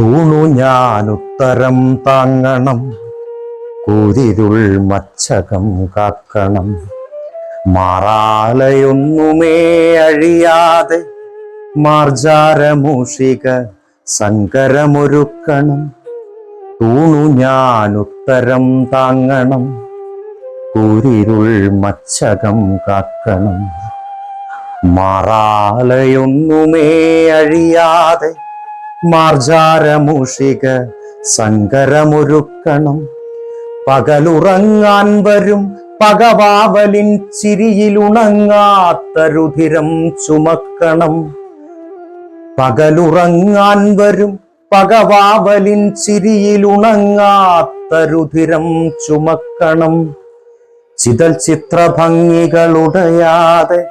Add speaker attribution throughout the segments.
Speaker 1: തൂണു ഞാൻ ഉത്തരം താങ്ങണം. കുതിരുൾ മച്ചകം കാക്കണം. മാറാലയൊന്നുമേ അഴിയാതെ മാർജാരമൂഷിക സങ്കരമൊരുക്കണം. തൂണു ഞാൻ ഉത്തരം താങ്ങണം. കൂരിരുൾ മച്ചകം കാക്കണം. മാറാലയൊന്നുമേ അഴിയാതെ മാർജാരമൂഷിക സങ്കരമൊരുക്കണം. പകലുറങ്ങാൻ വരും പകവാവലിൻ ചിരിയിലുണങ്ങാത്ത രുധിരം ചുമക്കണം. പകലുറങ്ങാൻ വരും പകവാവലിൻ ചിരിയിലുണങ്ങാത്ത രുധിരം ചുമക്കണം. ചിതൽ ചിത്രഭംഗികളുടയാതെ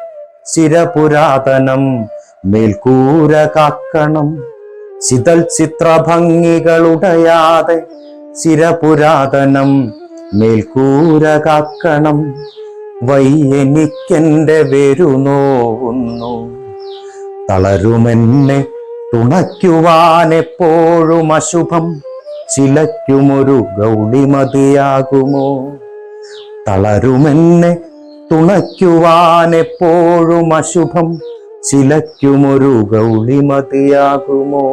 Speaker 1: ചിരപുരാതനം മേൽക്കൂര കാക്കണം. ചിതൽ ചിത്രഭംഗികളുടയാതെ ചിരപുരാതനം മേൽക്കൂര കാക്കണം വയ്യെനിക്കെന്റെ വെരുനോവുന്നു തളരുമെന്നെ തുണയ്ക്കുവാനെപ്പോഴും അശുഭം. ചിലയ്ക്കുമൊരു ഗൗളിമതിയാകുമോ? തളരുമെന്നെ തുണയ്ക്കുവാനെപ്പോഴും അശുഭം. ചിലയ്ക്കുമൊരു ഗൗളിമതിയാകുമോ